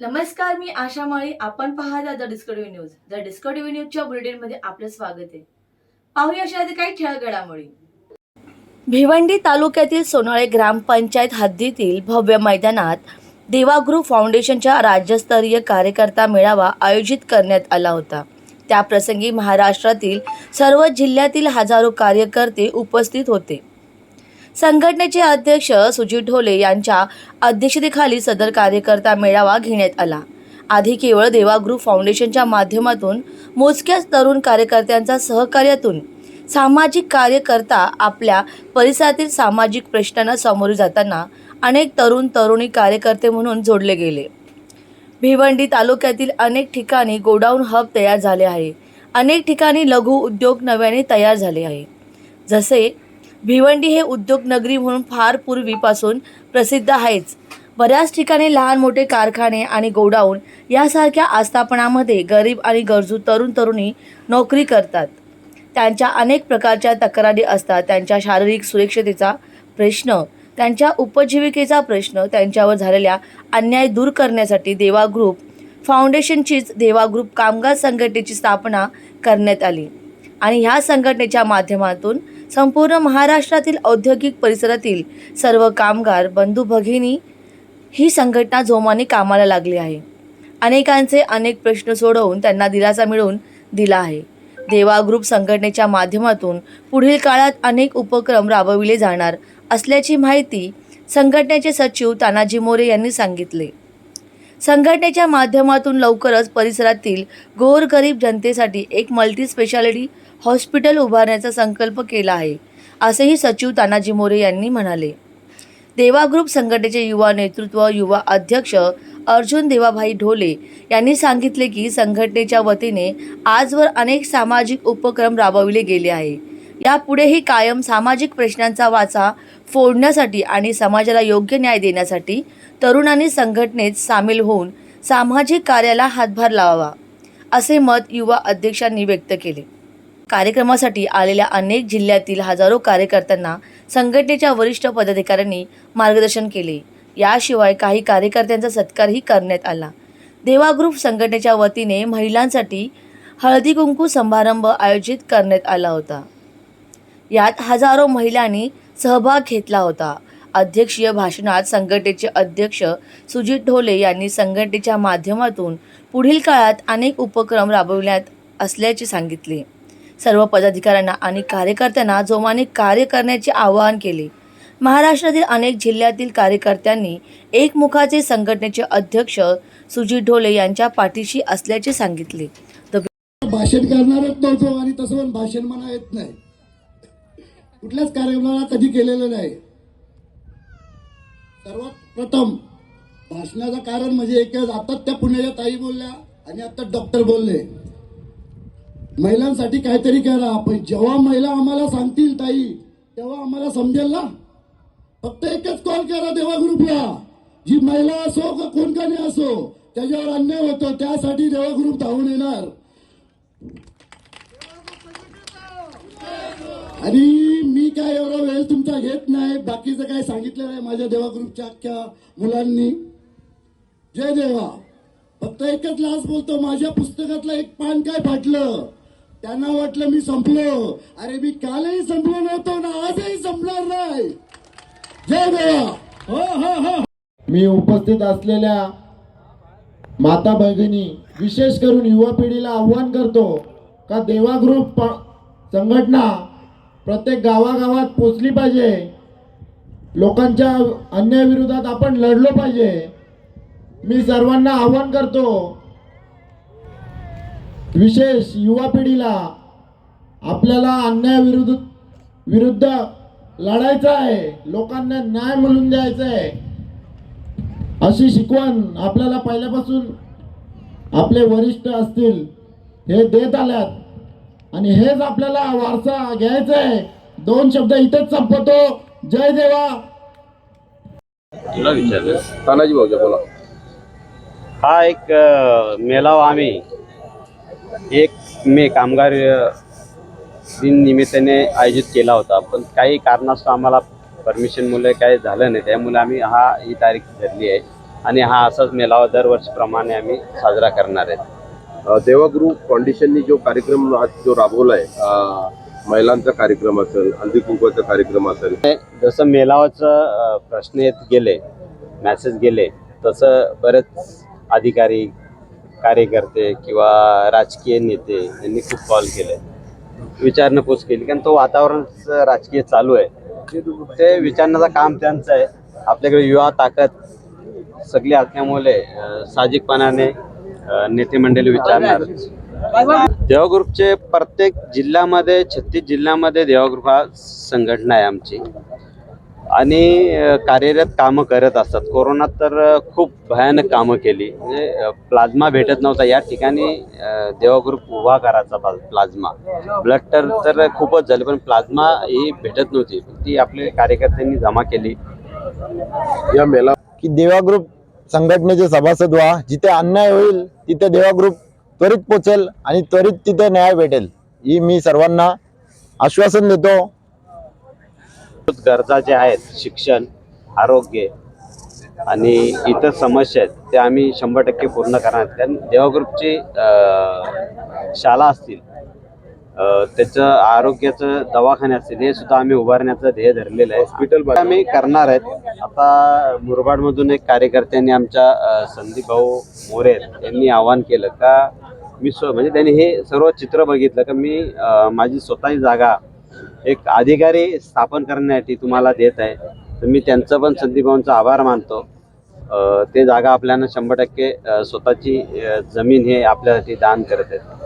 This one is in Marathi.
नमस्कार मी आशा माळी. आपण पाहता the Discovery News. The Discovery न्यूजच्या बुलेटिनमध्ये आपलं स्वागत आहे. पाहूया अशा काही ठळक घडामोडी भिवंडी तालुक्यातील सोनाळे ग्रामपंचायत हद्दीतील भव्य मैदानात देवागृह फाउंडेशनच्या राज्यस्तरीय कार्यकर्ता मेळावा आयोजित करण्यात आला होता. त्याप्रसंगी महाराष्ट्रातील सर्व जिल्ह्यातील हजारो कार्यकर्ते उपस्थित होते. संघटनेचे अध्यक्ष सुजित ढोले यांच्या अध्यक्षतेखाली सदर कार्यकर्ता मेळावा घेण्यात आला. आधी केवळ देवागृह फाउंडेशनच्या माध्यमातून मोजक्याच तरुण कार्यकर्त्यांच्या सहकार्यातून सामाजिक कार्यकर्ता आपल्या परिसरातील सामाजिक प्रश्नांना सामोरे जाताना अनेक तरुण तरुणी कार्यकर्ते म्हणून जोडले गेले. भिवंडी तालुक्यातील अनेक ठिकाणी गोडाऊन हब तयार झाले आहे. अनेक ठिकाणी लघु उद्योग नव्याने तयार झाले आहे. जसे भिवंडी हे उद्योगनगरी म्हणून फार पूर्वीपासून प्रसिद्ध आहेच. बऱ्याच ठिकाणी लहान मोठे कारखाने आणि गोडाऊन यासारख्या आस्थापनामध्ये गरीब आणि गरजू तरुण तरुणी नोकरी करतात. त्यांच्या अनेक प्रकारच्या तक्रारी असतात. त्यांच्या शारीरिक सुरक्षतेचा प्रश्न त्यांच्या उपजीविकेचा प्रश्न त्यांच्यावर झालेल्या अन्याय दूर करण्यासाठी देवा ग्रुप फाउंडेशनचीच देवा ग्रुप कामगार संघटनेची स्थापना करण्यात आली. आणि ह्या संघटनेच्या माध्यमातून संपूर्ण महाराष्ट्रातील औद्योगिक परिसरातील सर्व कामगार बंधू भगिनी ही संघटना जोमाने कामाला लागली आहे. अनेकांचे अनेक प्रश्न सोडवून त्यांना दिलासा मिळवून दिला आहे. देवा ग्रुप संघटनेच्या माध्यमातून पुढील काळात अनेक उपक्रम राबविले जाणार असल्याची माहिती संघटनेचे सचिव तानाजी मोरे यांनी सांगितले. संघटनेच्या माध्यमातून लवकरच परिसरातील गोरगरीब जनतेसाठी एक मल्टी स्पेशालिटी हॉस्पिटल उभारण्याचा संकल्प केला आहे असेही सचिव तानाजी मोरे यांनी म्हणाले. देवा ग्रुप संघटनेचे युवा नेतृत्व युवा अध्यक्ष अर्जुन देवाभाई ढोले यांनी सांगितले की संघटनेच्या वतीने आजवर अनेक सामाजिक उपक्रम राबविले गेले आहे. यापुढेही कायम सामाजिक प्रश्नांचा वाचा फोडण्यासाठी आणि समाजाला योग्य न्याय देण्यासाठी तरुणांनी संघटनेत सामील होऊन सामाजिक कार्याला हातभार लावावा असे मत युवा अध्यक्षांनी व्यक्त केले. कार्यक्रमासाठी आलेल्या अनेक जिल्ह्यातील हजारो कार्यकर्त्यांना संघटनेच्या वरिष्ठ पदाधिकाऱ्यांनी मार्गदर्शन केले. याशिवाय काही कार्यकर्त्यांचा सत्कारही करण्यात आला. देवा ग्रुप संघटनेच्या वतीने महिलांसाठी हळदी कुंकू समारंभ आयोजित करण्यात आला होता. यात हजारो महिलांनी सहभाग घेतला होता. अध्यक्षीय भाषणात संघटनेचे अध्यक्ष सुजित ढोले यांनी संघटनेच्या माध्यमातून पुढील काळात अनेक उपक्रम राबविण्यात असल्याचे सांगितले. सर्व पदाधिकाऱ्यांना आणि कार्यकर्त्यांना जोमाने कार्य करण्याचे आवाहन केले. महाराष्ट्रातील अनेक जिल्ह्यातील कार्यकर्त्यांनी एकमुखाचे संघटनेचे अध्यक्ष सुजित ढोले यांच्या पाठीशी असल्याचे सांगितले. भाषण करणारच नव्हतो आणि तसं पण भाषण म्हणा येत नाही. कुठल्याच कार्यक्रमाला कधी केलेलं नाही. सर्वात प्रथम भाषणाचं कारण म्हणजे एकच आता त्या पुण्याच्या ताई बोलल्या आणि आता डॉक्टर बोलले. महिलांसाठी काहीतरी करा पण जेव्हा महिला आम्हाला सांगतील ताई तेव्हा आम्हाला समजेल ना. फक्त एकच कॉल करा देवा ग्रुपला जी महिला असो का कोण असो त्याच्यावर अन्याय होतो त्यासाठी देवा ग्रुप धावून येणार. आणि काय एवढा वेळ तुमचा घेत नाही. बाकीचं काय सांगितलं नाही माझ्या देवा ग्रुपच्या अख्ख्या मुलांनी? जय देवा. फक्त एकच लाच बोलतो. माझ्या पुस्तकातलं एक पान काय फाटलं? त्यांना वाटलं मी संपलो. अरे मी कालही संपलो नव्हतो ना आजही संपणार नाही. जय देवा. हो हो हो. मी उपस्थित असलेल्या माता भगिनी विशेष करून युवा पिढीला आव्हान करतो का देवा ग्रुप संघटना प्रत्येक गावागावात पोचली पाहिजे. लोकांच्या अन्यायाविरोधात आपण लढलो पाहिजे. मी सर्वांना आव्हान करतो. विशेष युवा पिढीला आपल्याला अन्यायाविरुद्ध विरुद्ध लढायचं आहे. लोकांना न्याय मिळून द्यायचा आहे. अशी शिकवण आपल्याला पहिल्यापासून आपले वरिष्ठ असतील हे देत आल्यात. आणि हेच आपल्याला वारसा घ्यायचा आहे दोन शब्द इथेच संपवतो. जय देवा. तुला विचारलं तानाजी भाऊजा बोला. हा एक अ, मेळावा आम्ही. एक मे कामगार अ, दिन निमित्ताने आयोजित केला होता. पण काही कारणास्तव आम्हाला परमिशनमुळे काही झालं नाही. त्यामुळे आम्ही हा ही तारीख धरली आहे. आणि हा असाच मेळावा दरवर्षीप्रमाणे आम्ही साजरा करणार आहेत देवागुरु फाउंडेशननी जो कार्यक्रम आज जो राबवलाय आहे महिलांचा कार्यक्रम असेल हल्दी कुंकवाचा कार्यक्रम असेल. जसं मेलावाचं प्रश्न येत गेले मॅसेज गेले तसं बरेच अधिकारी कार्यकर्ते किंवा राजकीय नेते यांनी खूप कॉल केले. विचारणपूस केली कारण तो वातावरण राजकीय चालू आहे. ते विचारण्याचं काम त्यांचं आहे. आपल्याकडे युवा ताकद सगळी असल्यामुळे साहजिकपणाने नेते मंडळी विचारणार. देवाग्रुपचे प्रत्येक जिल्ह्यामध्ये छत्तीस जिल्ह्यामध्ये देवाग्रुप हा संघटना आहे आमची. आणि कार्यरत कामं करत असतात. कोरोनात तर खूप भयानक कामं केली. म्हणजे प्लाझ्मा भेटत नव्हता. या ठिकाणी देवाग्रुप उभा करायचा प्ला- प्लाझ्मा. ब्लड तर तर खूपच झाले पण प्लाझ्मा ही भेटत नव्हती. ती आपल्या कार्यकर्त्यांनी जमा केली. या मेळा की देवा ग्रुप संघटनेचे सभासद व्हा जिथे अन्याय होईल तिथे देवा ग्रुप त्वरित पोचेल आणि त्वरित तिथे न्याय भेटेल ही मी सर्वांना आश्वासन देतो गरजा ज्या आहेत शिक्षण आरोग्य आणि इतर समस्या आहेत त्या आम्ही शंभर टक्के पूर्ण करणार आहेत. कारण देवाग्रुपची ग्रुपची शाळा असतील त्याचं आरोग्याचं दवाखाने असतील हे सुद्धा आम्ही उभारण्याचं ध्येय धरलेलं आहे. हॉस्पिटल आम्ही करणार आहेत. आता मुरबाडमधून एक कार्यकर्त्यांनी आमच्या संदीप भाऊ मोरे यांनी आवाहन केलं का मी स्व म्हणजे त्यांनी हे सर्व चित्र बघितलं का मी माझी स्वतःची जागा एक अधिकारी स्थापन करण्यासाठी तुम्हाला देत आहे. तर मी त्यांचं पण संदीप भाऊंचा आभार मानतो. ते जागा आपल्याला शंभर टक्के स्वतःची जमीन हे आपल्यासाठी दान करत आहेत.